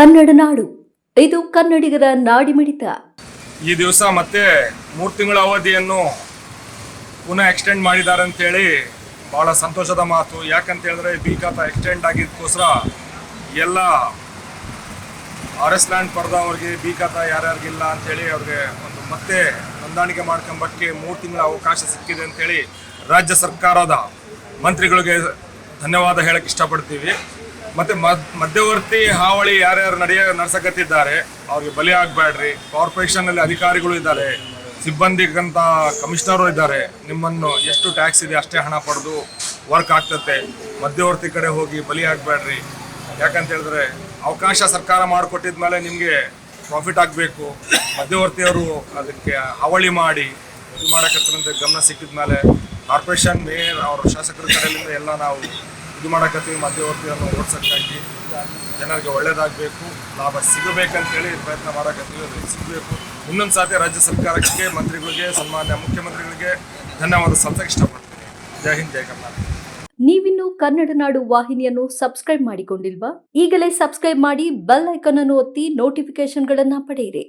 ಕನ್ನಡ ನಾಡು. ಇದು ಕನ್ನಡಿಗರ ನಾಡಿಮಿಡಿತ. ಈ ದಿವಸ ಮತ್ತೆ ಮೂರು ತಿಂಗಳ ಅವಧಿಯನ್ನು ಪುನಃ ಎಕ್ಸ್ಟೆಂಡ್ ಮಾಡಿದ್ದಾರೆ ಅಂತೇಳಿ ಭಾಳ ಸಂತೋಷದ ಮಾತು. ಯಾಕಂತ ಹೇಳಿದ್ರೆ ಬಿ ಎಕ್ಸ್ಟೆಂಡ್ ಆಗಿದ್ದಕ್ಕೋಸ್ಕರ ಎಲ್ಲ ಆರ್ ಎಸ್ ಲ್ಯಾಂಡ್ ಪಡೆದವ್ರಿಗೆ ಬಿ ಖಾತಾ ಯಾರ್ಯಾರಿಗಿಲ್ಲ ಅಂತೇಳಿ ಅವ್ರಿಗೆ ಒಂದು ಮತ್ತೆ ಹೊಂದಾಣಿಕೆ ಮಾಡ್ಕೊಂಬಕ್ಕೆ ಮೂರು ತಿಂಗಳ ಅವಕಾಶ ಸಿಕ್ಕಿದೆ ಅಂತೇಳಿ ರಾಜ್ಯ ಸರ್ಕಾರದ ಮಂತ್ರಿಗಳಿಗೆ ಧನ್ಯವಾದ ಹೇಳಕ್ಕೆ ಇಷ್ಟಪಡ್ತೀವಿ. ಮತ್ತು ಮಧ್ಯವರ್ತಿ ಹಾವಳಿ ಯಾರ್ಯಾರು ನಡೆಯ ನಡ್ಸಕತ್ತಿದ್ದಾರೆ, ಅವ್ರಿಗೆ ಬಲಿ ಆಗಬೇಡ್ರಿ ಕಾರ್ಪೊರೇಷನಲ್ಲಿ ಅಧಿಕಾರಿಗಳು ಇದ್ದಾರೆ. ಸಿಬ್ಬಂದಿಗಂತ ಕಮಿಷನರು ಇದ್ದಾರೆ. ನಿಮ್ಮನ್ನು ಎಷ್ಟು ಟ್ಯಾಕ್ಸ್ ಇದೆ ಅಷ್ಟೇ ಹಣ ಪಡೆದು ವರ್ಕ್ ಆಗ್ತತೆ. ಮಧ್ಯವರ್ತಿ ಕಡೆ ಹೋಗಿ ಬಲಿ ಆಗಬೇಡ್ರಿ ಯಾಕಂತ ಹೇಳಿದ್ರೆ ಅವಕಾಶ ಸರ್ಕಾರ ಮಾಡಿಕೊಟ್ಟಿದ ಮೇಲೆ ನಿಮಗೆ ಪ್ರಾಫಿಟ್ ಆಗಬೇಕು. ಮಧ್ಯವರ್ತಿಯವರು ಅದಕ್ಕೆ ಹಾವಳಿ ಮಾಡಿ, ಇದು ಮಾಡಕತ್ತಂತ ಗಮನ ಸಿಕ್ಕಿದ ಮೇಲೆ ಕಾರ್ಪೊರೇಷನ್ ಮೇಯರ್, ಅವರ ಶಾಸಕರ ಕಡೆಯಿಂದ ಎಲ್ಲ ನಾವು ಇದು ಮಾಡಕತ್ತೀವಿ ಮಧ್ಯವರ್ತಿಯನ್ನು ಓಡಿಸೋಕ್ಕಾಗಿ. ಜನರಿಗೆ ಒಳ್ಳೇದಾಗಬೇಕು, ಲಾಭ ಸಿಗಬೇಕಂತೇಳಿ ಪ್ರಯತ್ನ ಮಾಡಕತ್ತೀವಿ ಅದು ಸಿಗಬೇಕು. ಇನ್ನೊಂದು ಸಾಧ್ಯ ರಾಜ್ಯ ಸರ್ಕಾರಕ್ಕೆ, ಮಂತ್ರಿಗಳಿಗೆ, ಸನ್ಮಾನ್ಯ ಮುಖ್ಯಮಂತ್ರಿಗಳಿಗೆ ಧನ್ಯವಾದ ಸಲ್ಲಿಸಕ್ಕೆ ಇಷ್ಟಪಡ್ತೀನಿ. ಜೈ ಹಿಂದ್, ಜೈ ಕರ್ನಾಟಕ. ನೀವಿನ್ನು ಕನ್ನಡ ನಾಡು ವಾಹಿನಿಯನ್ನು ಸಬ್ಸ್ಕ್ರೈಬ್ ಮಾಡಿಕೊಂಡಿಲ್ವಾ? ಈಗಲೇ ಸಬ್ಸ್ಕ್ರೈಬ್ ಮಾಡಿ ಬೆಲ್ ಐಕಾನ್ ಅನ್ನು ಒತ್ತಿ ನೋಟಿಫಿಕೇಶನ್ಗಳನ್ನು ಪಡೆಯಿರಿ.